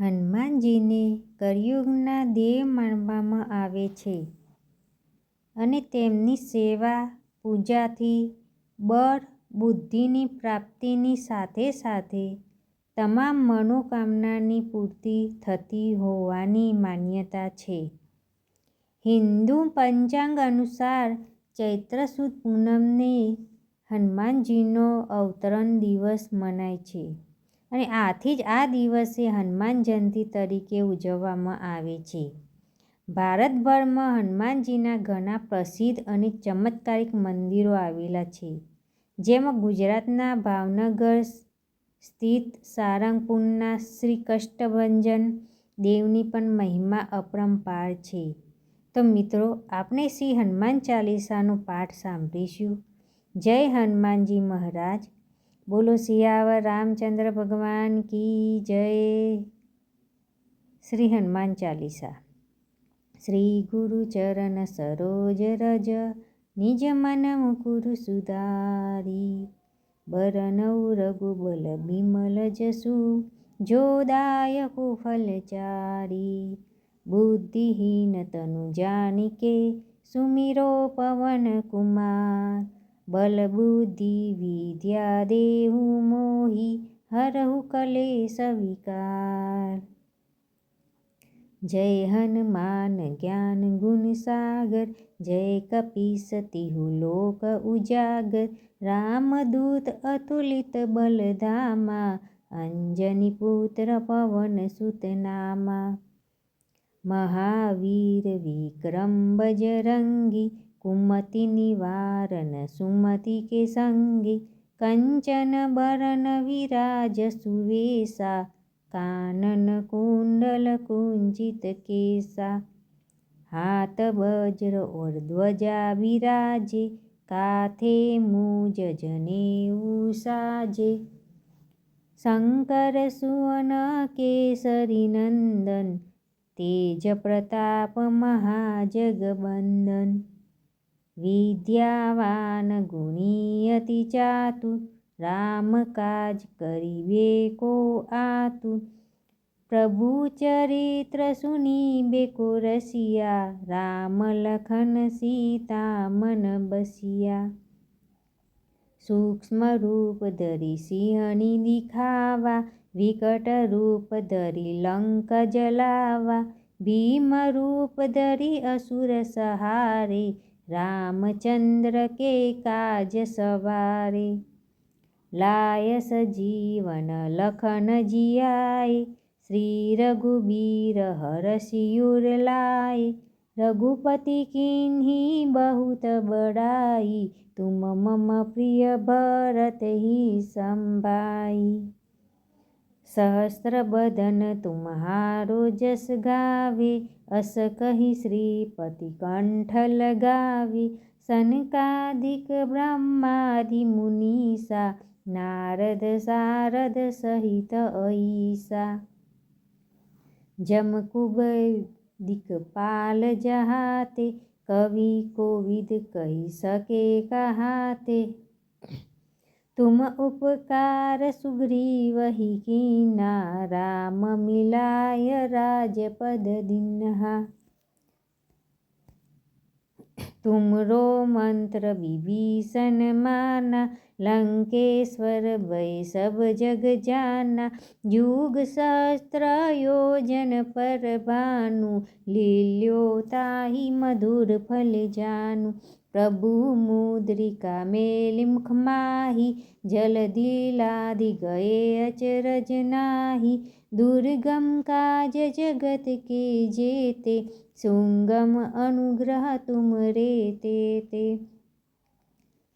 હનુમાનજીને કળિયુગના દેવ માનવામાં આવે છે અને તેમની સેવા, પૂજાથી બળ, બુદ્ધિની પ્રાપ્તિની સાથે સાથે તમામ મનોકામનાની પૂર્તિ થતી હોવાની માન્યતા છે. હિન્દુ પંચાંગ અનુસાર ચૈત્ર સુદ પૂનમને હનુમાનજીનો અવતરણ દિવસ મનાય છે અને આથી જ આ દિવસે હનુમાન જયંતી તરીકે ઉજવવામાં આવે છે. ભારતભરમાં હનુમાનજીના ઘણા પ્રસિદ્ધ અને ચમત્કારિક મંદિરો આવેલા છે. જેમાં ગુજરાતના ભાવનગર સ્થિત સારંગપુરના શ્રી કષ્ટભંજન દેવની પણ મહિમા અપરંપાર છે. તો મિત્રો, આપણે શ્રી હનુમાન ચાલીસાનો પાઠ સાંભળીશું. જય હનુમાનજી મહારાજ બોલો સિયાવર રામચંદ્ર ભગવાન કી જય શ્રી હનુમાન ચાલીસા શ્રી ગુરુ ચરણ સરોજ રજ નિજ મન મુકુર સુધારી બરનઉ રઘુબલ બિમલ જસુ જો દાયકો ફલચારી બુદ્ધિહીન તનુ જાનિકે સુમિરો પવન કુમાર બલ બુદ્ધિ વિદ્યા દેહુ મોહી હરહુ કલેશ વિકાર. જય હનુમાન જ્ઞાન ગુણ સાગર, જય કપીસ તિહુ લોક ઉજાગર રામદૂત અતુલિત બલધામા, અંજની પુત્ર પવન સુતનામા. મહાવીર વિક્રમ બજરંગી કુમતિ નિવારન સુમતિ કે સંગી કંચન બરન વિરાજ સુવેશા કાનન કુંડલ કુંજિત કેસા હાથ વજ્ર ઓર ધ્વજા બિરાજે કાથે મૂજ જને સાજે શંકર સુવન કેસરી નંદન તેજ પ્રતાપ મહાજગબંદન વિદ્યાવાન ગુણી અતિ ચાતુર રામ કાજ કરિબે કો આતુર પ્રભુ ચરિત્ર સુનીબે કો રસિયા રામ લખન સીતા મન બસિયા. સૂક્ષ્મ રૂપ ધરી સિંહની દિખાવા, વિકટ રૂપ ધરી લંક જલાવા. ભીમ રૂપ ધરી અસુર સંહારે रामचंद्र के काज सवारे। लाय सजीवन लखन जियाए, श्री रघुबीर हर सियुर लाए। रघुपति किन्हीं बहुत बड़ाई, तुम मम प्रिय भरत ही संभाई। सहस्र बदन तुम्हारो जस गावे अस कही श्रीपति कंठ लगावे सनकादिक ब्रह्मादि मुनीसा, नारद सारद सहित ऐसा जम कुबेर दिक्पाल जहाते, कवि कोविद कही सके कहाते। तुम उपकार सुग्रीव ही कीना, राम मिलाय राजपद दीन्हा। तुमरो मंत्र विभीषण माना, लंकेश्वर भय सब जग जाना। युग सहस्त्र योजन पर भानु लील्यो ताहि मधुर फल जानु। प्रभु मुद्रिका मेलि मुख माही जलधि लाधि गए अचरज नाही। दुर्गम काज जगत के जेते, सुगम अनुग्रह तुम रे ते। ते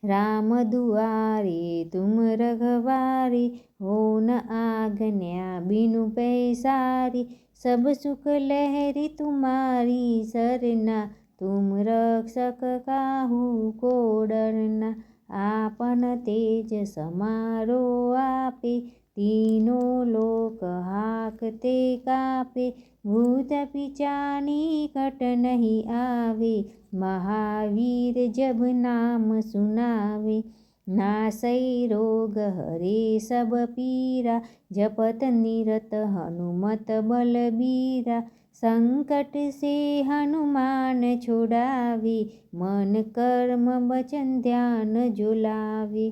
राम दुआरे तुम रघवारे, हो न आज्ञा बिनु पैसारी। सब सुख लहरी तुम्हारी सरना तुम रक्षक काहू को डरना, आपन तेज समारो आपे। तीनों लोक हाकते कापे, भूत पिचानी कट नहीं आवे। महावीर जब नाम सुनावे नासै रोग हरे सब पीरा जपत निरत हनुमत बलबीरा संकट से हनुमान छुड़ावे मन कर्म वचन ध्यान जुलावे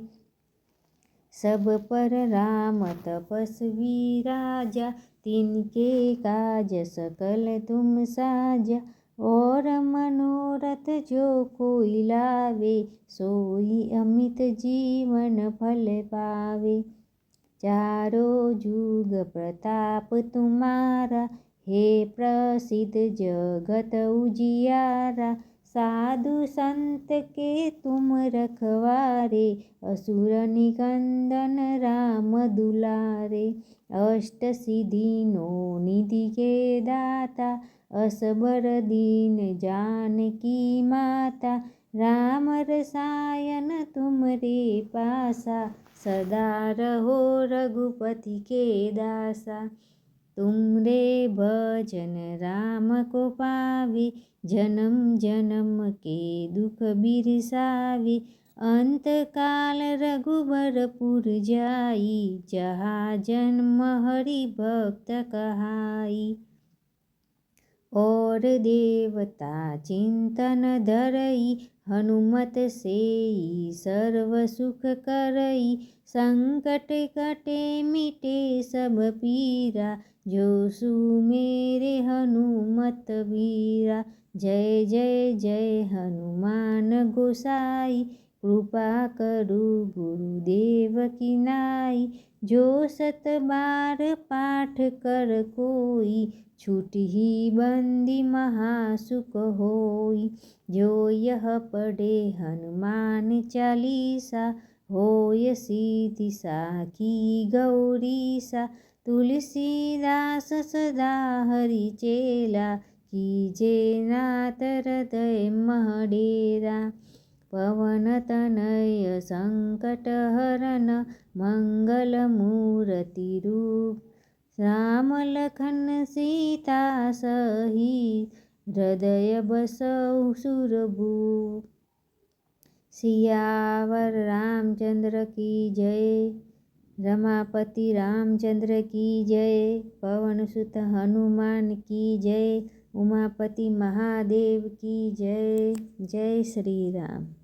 सब पर राम तपस्वी राजा तिनके काज सकल तुम साजा ઓર મનોરથ જો કોઈ લાવે સોઈ અમિત જીવન ફલ પાવે ચારો જુગ પ્રતાપ તુમારા હે પ્રસિદ્ધ જગત ઉજિયારા સાધુ સંત કે તુમ રખવારે અસુર નિકંદન રામ દુલારે. અષ્ટ સિદ્ધિનો નિધિ કે દાતા, અસબર દીન જાનકી માતા. રામ રસાયન તુમરે પાસા, સદા રહો રઘુપતિ કે દાસા. तुम रे भजन राम को पावे, जन्म जन्म के दुख बिरसावे। अंत काल रघुबरपुर जाई, जहाँ जन्म हरि भक्त कहाई। और देवता चिंतन धरई हनुमत से सर्व सुख करई, संकट कटे मिटे सब पीरा। जो सुमेरे हनुमत वीरा। जय जय जय हनुमान गोसाई। कृपा करु गुरुदेव की नाई। जो सत बार पाठ कर कोई, छूट ही बंदी महासुख होई। जो यह पढ़े हनुमान चालीसा, होय सीति साखी गौरीसा। तुलसीदास सदा हरि चेला, कीजे नाथ हृदय महडेरा। पवन तनय संकट हरन मंगल मूर्ति रूप राम लखन सीता सहित हृदय बसौ सुरभू सियावर रामचंद्र की जय, रमापति रामचंद्र की जय, पवन सुत हनुमान की जय, उमापति महादेव की जय। जय श्री राम